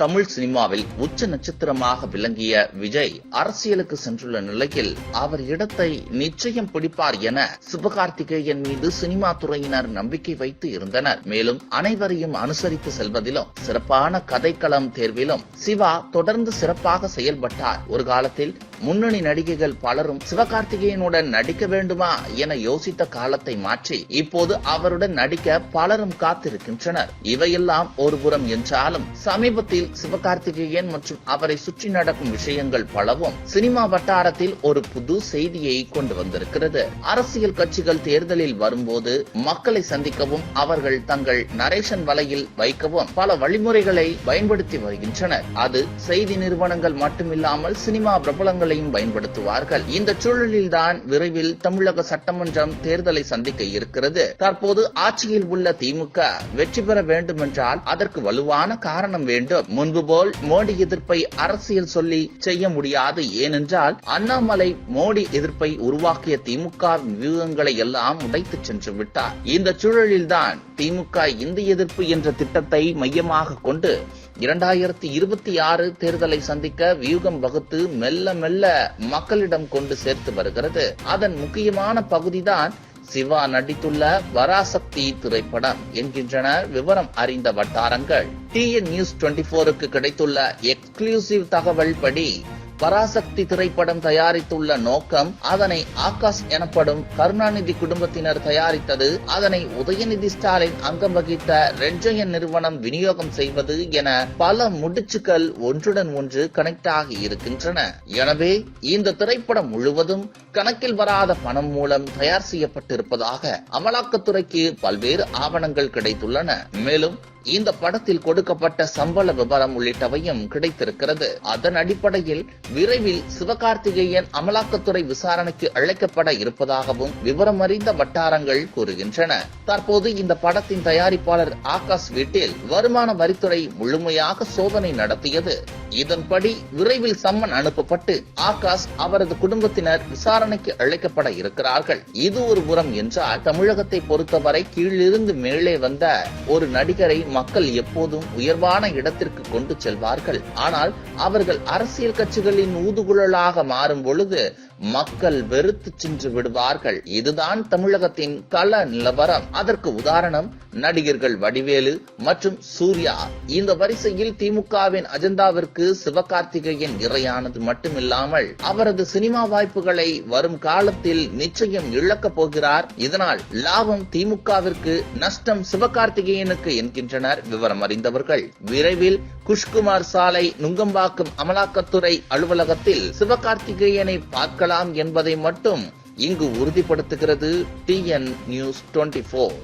தமிழ் சினிமாவில் உச்ச நட்சத்திரமாக விளங்கிய விஜய் அரசியலுக்கு சென்றுள்ள நிலையில் அவர் இடத்தை நிச்சயம் பிடிப்பார் என சிவகார்த்திகேயன் மீது சினிமா துறையினர் நம்பிக்கை வைத்து இருந்தனர். மேலும் அனைவரையும் அனுசரித்து செல்வதிலும் சிறப்பான கதைக்களம் தேர்விலும் சிவா தொடர்ந்து சிறப்பாக செயல்பட்டார். ஒரு காலத்தில் முன்னணி நடிகைகள் பலரும் சிவகார்த்திகேயனுடன் நடிக்க வேண்டுமா என யோசித்த காலத்தை மாற்றி இப்போது அவருடன் நடிக்க பலரும் காத்திருக்கின்றனர். இவையெல்லாம் ஒருபுறம் என்றாலும் சமீபத்தில் சிவகார்த்திகேயன் மற்றும் அவரை சுற்றி நடக்கும் விஷயங்கள் பலவும் சினிமா வட்டாரத்தில் ஒரு புது செய்தியை கொண்டு வந்திருக்கிறது. அரசியல் கட்சிகள் தேர்தலில் வரும்போது மக்களை சந்திக்கவும் அவர்கள் தங்கள் நரேஷன் வலையில் வைக்கவும் பல வழிமுறைகளை பயன்படுத்தி வருகின்றனர். அது செய்தி நிறுவனங்கள் மட்டுமில்லாமல் சினிமா பிரபலங்கள் பிரபலங்களையும் பயன்படுத்துவார்கள். இந்த சூழலில்தான் விரைவில் தமிழக சட்டமன்றம் தேர்தலை சந்திக்க இருக்கிறது. தற்போது ஆட்சியில் உள்ள திமுக வெற்றி பெற வேண்டும் என்றால் அதற்கு வலுவான காரணம் வேண்டும். முன்பு போல் மோடி எதிர்ப்பை அரசியல் சொல்லி செய்ய முடியாது. ஏனென்றால் அண்ணாமலை மோடி எதிர்ப்பை உருவாக்கிய திமுக வியூகங்களை எல்லாம் உடைத்து சென்று விட்டார். இந்த சூழலில்தான் திமுக இந்திய எதிர்ப்பு என்ற திட்டத்தை மையமாக கொண்டு இரண்டாயிரத்தி இருபத்தி ஆறு தேர்தலை சந்திக்க வியூகம் வகுத்து மெல்ல மெல்ல மக்களிடம் கொண்டு சேர்த்து வருகிறது. அதன் முக்கியமான பகுதிதான் சிவா நடித்துள்ள வராசக்தி திரைப்படம் என்கின்றன விவரம் அறிந்த வட்டாரங்கள். டிஎன் நியூஸ் டுவெண்டி போருக்கு கிடைத்துள்ள எக்ஸ்க்ளூசிவ் தகவல் படி பராசக்தி திரைப்படம் தயாரித்துள்ள நோக்கம் அதனை ஆகாஷ் எனப்படும் கருணாநிதி குடும்பத்தினர் தயாரித்தது. அதனை உதயநிதி ஸ்டாலின் அங்கம் வகித்த ரெட்ஜயன் நிறுவனம் விநியோகம் செய்வது என பல முடிச்சுக்கள் ஒன்றுடன் ஒன்று கனெக்ட் ஆகி இருக்கின்றன. எனவே இந்த திரைப்படம் முழுவதும் கணக்கில் வராத பணம் மூலம் தயார் செய்யப்பட்டிருப்பதாக அமலாக்கத்துறைக்கு பல்வேறு ஆவணங்கள் கிடைத்துள்ளன. மேலும் இந்த படத்தில் கொடுக்கப்பட்ட சம்பள விவரம் உள்ளிட்டவையும் கிடைத்திருக்கிறது. அதன் அடிப்படையில் விரைவில் சிவகார்த்திகேயன் அமலாக்கத்துறை விசாரணைக்கு அழைக்கப்பட இருப்பதாகவும் விவரம் அறிந்த வட்டாரங்கள் கூறுகின்றன. தற்போது இந்த படத்தின் தயாரிப்பாளர் ஆகாஷ் வீட்டில் வருமான வரித்துறை முழுமையாக சோதனை நடத்தியது. இதன்படி விரைவில் சம்மன் அனுப்பப்பட்டு ஆகாஷ் அவரது குடும்பத்தினர் விசாரணைக்கு அழைக்கப்பட இருக்கிறார்கள். இது ஒரு புறம் என்றால் தமிழகத்தை பொறுத்தவரை கீழிருந்து மேலே வந்த ஒரு நடிகரை மக்கள் எப்போதும் உயர்வான இடத்திற்கு கொண்டு செல்வார்கள். ஆனால் அவர்கள் அரசியல் கட்சிகளின் ஊதுகுழலாக மாறும் பொழுது மக்கள் வெறுத்து சென்று விடுவார்கள். இதுதான் தமிழகத்தின் கள நிலவரம். அதற்கு உதாரணம் நடிகர்கள் வடிவேலு மற்றும் சூர்யா. இந்த வரிசையில் திமுகவின் அஜெண்டாவிற்கு சிவகார்த்திகேயன் இறையானது மட்டுமில்லாமல் அவரது சினிமா வாய்ப்புகளை வரும் காலத்தில் நிச்சயம் இழக்கப் போகிறார். இதனால் லாபம் திமுகவிற்கு நஷ்டம் சிவகார்த்திகேயனுக்கு என்கின்றனர் விவரம் அறிந்தவர்கள். விரைவில் குஷ்குமார் சாலை நுங்கம்பாக்கம் அமலாக்கத்துறை அலுவலகத்தில் சிவகார்த்திகேயனை பார்க்க இருக்கலாம் என்பதை மட்டும் இங்கு உறுதிப்படுத்துகிறது டிஎன் நியூஸ் டுவெண்டி போர்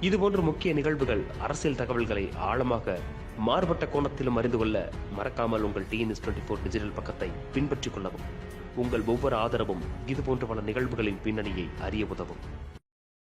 இதுபோன்ற முக்கிய நிகழ்வுகள் அரசியல் தகவல்களை ஆழமாக மாறுபட்ட கோணத்திலும் அறிந்து கொள்ள மறக்காமல் உங்கள் டிஎன்எஸ் டுவெண்ட்டி ஃபோர் டிஜிட்டல் பக்கத்தை பின்பற்றிக் கொள்ளவும். உங்கள் ஒவ்வொரு ஆதரவும் இதுபோன்ற பல நிகழ்வுகளின் பின்னணியை அறிய உதவும்.